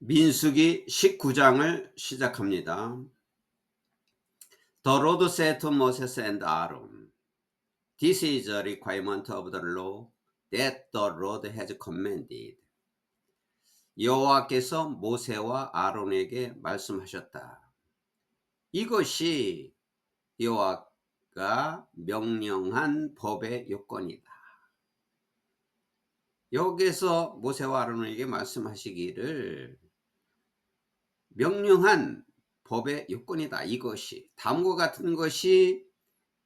민수기 19장을 시작합니다. The Lord said to Moses and Aaron, This is a requirement of the law that the Lord has commanded. 여호와께서 모세와 아론에게 말씀하셨다. 이것이 여호와가 명령한 법의 요건이다. 여기서 모세와 아론에게 말씀하시기를 명령한 법의 요건이다. 이것이 다음과 같은 것이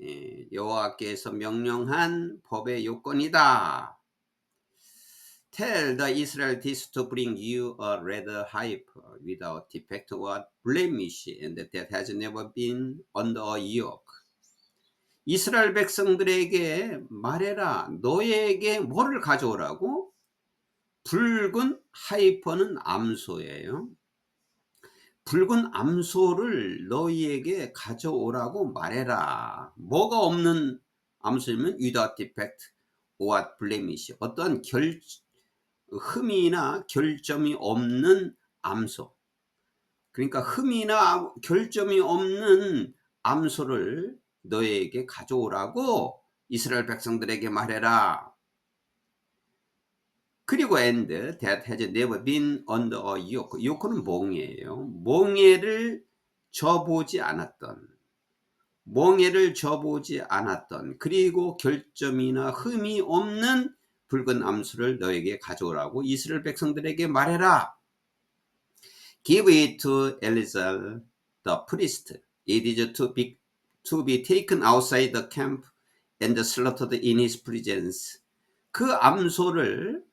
예, 여호와께서 명령한 법의 요건이다. Tell the Israel this to bring you a red heifer without defect or blemish, and that has never been under a yoke. 이스라엘 백성들에게 말해라. 너에게 뭐를 가져오라고? 붉은 하이퍼는 암소예요. 붉은 암소를 너희에게 가져오라고 말해라. 뭐가 없는 암소면 without defect or blemish. 어떤 결, 흠이나 결점이 없는 암소. 그러니까 흠이나 결점이 없는 암소를 너에게 가져오라고 이스라엘 백성들에게 말해라. 그리고 and that has never been under a yoke. yoke는 몽이에요. 몽해를 져보지 않았던 몽해를 져보지 않았던 그리고 결점이나 흠이 없는 붉은 암수를 너에게 가져오라고 이스라엘 백성들에게 말해라. Give it to Eleazar the priest. It is to be to be taken outside the camp and slaughtered in his presence. 그 암소를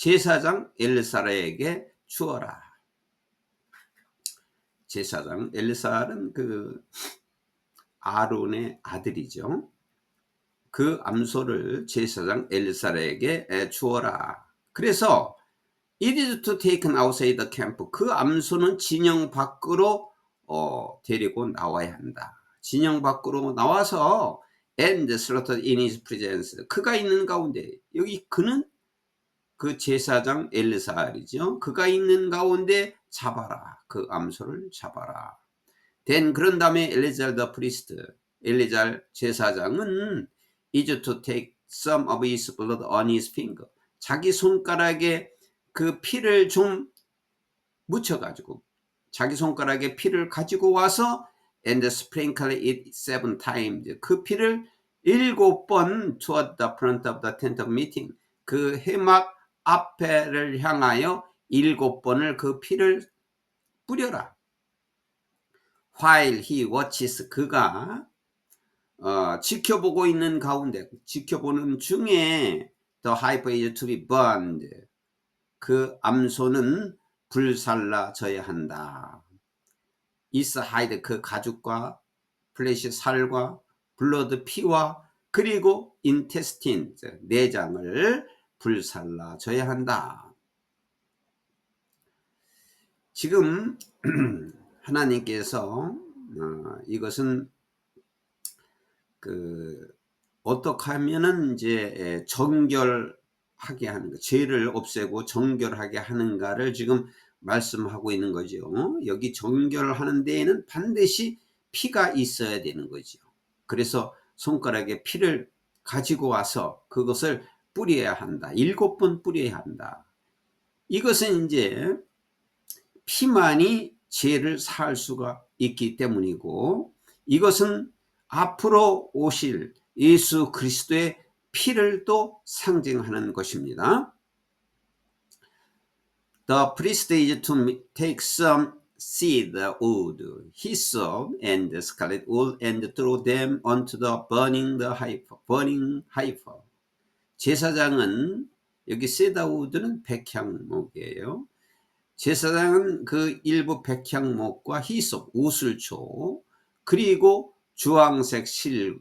제사장 엘사라에게 주어라. 제사장 엘사는 그 아론의 아들이죠. 그 암소를 제사장 엘사라에게 주어라. 그래서 it is to taken outside the camp. 그 암소는 진영 밖으로 어, 데리고 나와야 한다. 진영 밖으로 나와서 and slaughtered in his presence. 그가 있는 가운데 여기 그는 그 제사장 엘사알이죠. 그가 있는 가운데 잡아라. 그 암소를 잡아라. 된 그런 다음에 엘리잘 더 프리스트 엘리잘 제사장은 is to take some of his blood on his finger. 자기 손가락에 그 피를 좀 묻혀가지고 자기 손가락에 피를 가지고 와서 and sprinkle it seven times. 그 피를 일곱 번 toward the front of the tent of meeting. 그 해막 앞에를 향하여 일곱 번을 그 피를 뿌려라. While he watches 그가 어, 지켜보고 있는 가운데 지켜보는 중에 the hyper is to be burned. 그 암소는 불살라져야 한다. 이스 하이드 그 가죽과 플래시 살과 블러드 피와 그리고 인테스틴 내장을 불살라져야 한다. 지금 하나님께서 어, 이것은 그 어떻게 하면은 이제 정결하게 하는 거, 죄를 없애고 정결하게 하는가를 지금 말씀하고 있는 거죠. 여기 정결하는 데에는 반드시 피가 있어야 되는 거죠. 그래서 손가락에 피를 가지고 와서 그것을 뿌려야 한다. 일곱 번 뿌려야 한다. 이것은 이제 피만이 죄를 살 수가 있기 때문이고 이것은 앞으로 오실 예수 그리스도의 피를 또 상징하는 것입니다. The priest is to take some seed wood, hyssop, and scarlet wool, and throw them onto the burning the heifer. burning heifer. 제사장은 여기 세다우드는 백향목이에요. 제사장은 그 일부 백향목과 히솝, 우슬초, 그리고 주황색 실을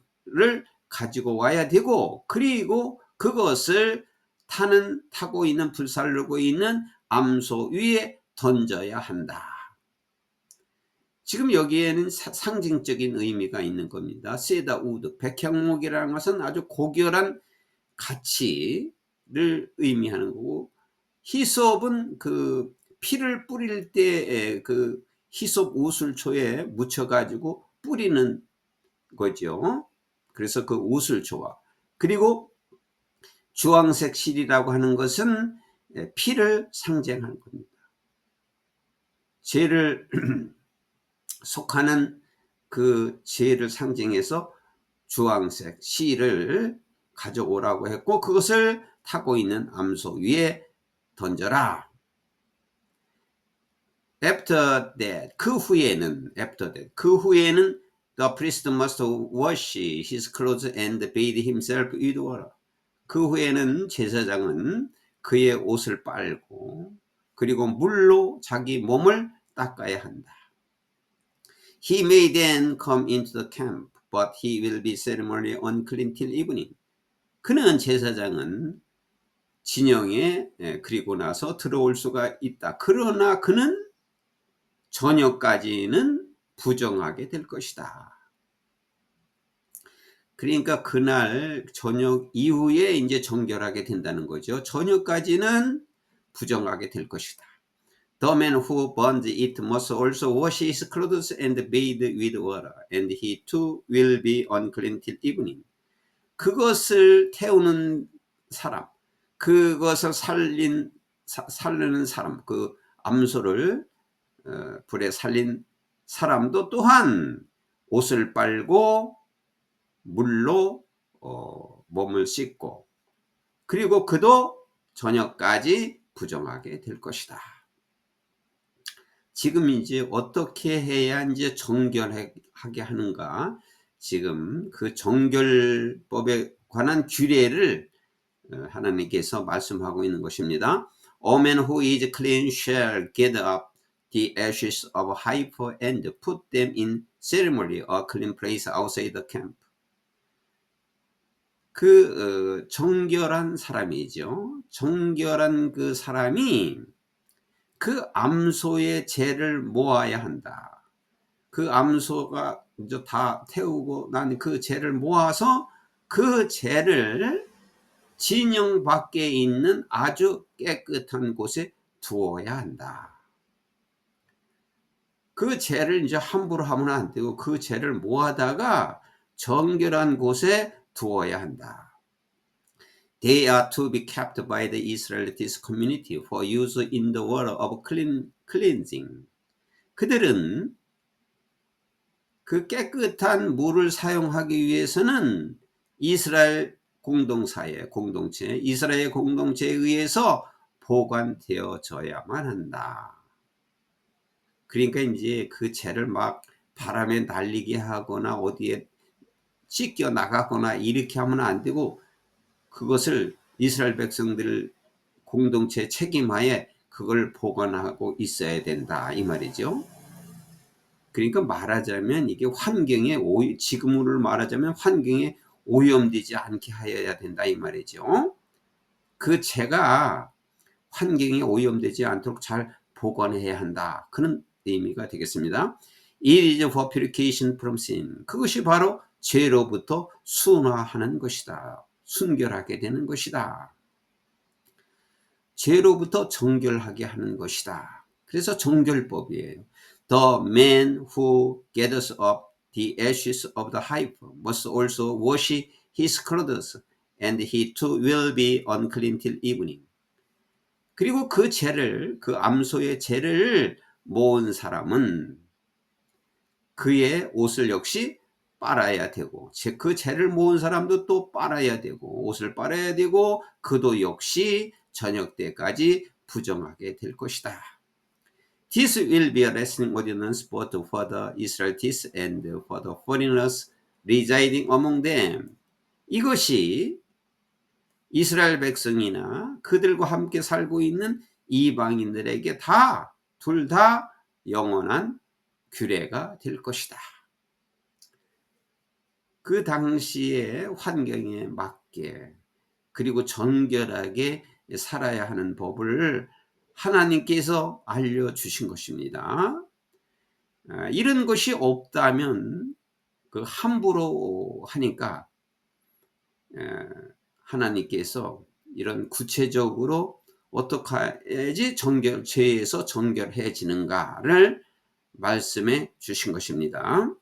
가지고 와야 되고, 그리고 그것을 타는 타고 있는 불살르고 있는 암소 위에 던져야 한다. 지금 여기에는 상징적인 의미가 있는 겁니다. 세다 우드, 백향목이라는 것은 아주 고결한 가치를 의미하는 거고 히솝은 그 피를 뿌릴 때그 희속 우슬초에 묻혀 가지고 뿌리는 거죠. 그래서 그 우슬초와 그리고 주황색 실이라고 하는 것은 예, 피를 상징하는 겁니다. 죄를 속하는 그 죄를 상징해서 주황색 실을 가져오라고 했고 그것을 타고 있는 암소 위에 던져라. After that, 그 후에는 after that, 그 후에는 the priest must wash his clothes and bathe himself with water. 그 후에는 제사장은 그의 옷을 빨고 그리고 물로 자기 몸을 닦아야 한다. He may then come into the camp, but he will be ceremonially unclean till evening. 그는 제사장은 진영에 그리고 나서 들어올 수가 있다. 그러나 그는 저녁까지는 부정하게 될 것이다. 그러니까 그날 저녁 이후에 이제 정결하게 된다는 거죠. 저녁까지는 부정하게 될 것이다. The man who burns it must also wash his clothes and bathe with water, and he too will be unclean till evening. 그것을 태우는 사람, 그것을 살린 사, 살리는 사람, 그 암소를 어, 불에 살린 사람도 또한 옷을 빨고 물로 어, 몸을 씻고 그리고 그도 저녁까지 부정하게 될 것이다. 지금 이제 어떻게 해야 이제 정결하게 하는가? 지금 그 정결법에 관한 규례를 어, 하나님께서 말씀하고 있는 것입니다. A man who is clean shall gather up the ashes of heifer and put them in ceremony a clean place outside the camp. 그 어, 정결한 사람이죠. 정결한 그 사람이 그 암소의 죄를 모아야 한다. 그 암소가 이제 다 태우고 난 그 죄를 모아서 그 죄를 진영 밖에 있는 아주 깨끗한 곳에 두어야 한다. 그 죄를 이제 함부로 하면 안 되고 그 죄를 모아다가 정결한 곳에 두어야 한다. They are to be kept by the Israelite community for use in the work of clean, cleansing. 그들은 그 깨끗한 물을 사용하기 위해서는 이스라엘 공동사회, 공동체, 이스라엘 공동체에 의해서 보관되어져야만 한다. 그러니까 이제 그 죄를 막 바람에 날리게 하거나 어디에 찢겨 나가거나 이렇게 하면 안 되고 그것을 이스라엘 백성들 공동체 책임하에 그걸 보관하고 있어야 된다 이 말이죠. 그러니까 말하자면 이게 환경에 오 지금으로 말하자면 환경에 오염되지 않게 하여야 된다 이 말이죠. 그 죄가 환경에 오염되지 않도록 잘 보관해야 한다. 그는 의미가 되겠습니다. It is purification from sin. 그것이 바로 죄로부터 순화하는 것이다. 순결하게 되는 것이다. 죄로부터 정결하게 하는 것이다. 그래서 정결법이에요. The man who gathers up the ashes of the heifer must also wash his clothes, and he too will be unclean till evening. 그리고 그 죄를, 그 암소의 죄를 모은 사람은 그의 옷을 역시 빨아야 되고 그 죄를 모은 사람도 또 빨아야 되고 옷을 빨아야 되고 그도 역시 저녁 때까지 부정하게 될 것이다. This will be a wrestling ordinance both for the Israelites and for the foreigners residing among them. 이것이 이스라엘 백성이나 그들과 함께 살고 있는 이방인들에게 다 둘 다 영원한 규례가 될 것이다. 그 당시의 환경에 맞게 그리고 정결하게 살아야 하는 법을 하나님께서 알려주신 것입니다. 아, 이런 것이 없다면 그 함부로 하니까 하나님께서 이런 구체적으로 어떻게 해야지 정결 죄에서 정결해지는가를 말씀해 주신 것입니다.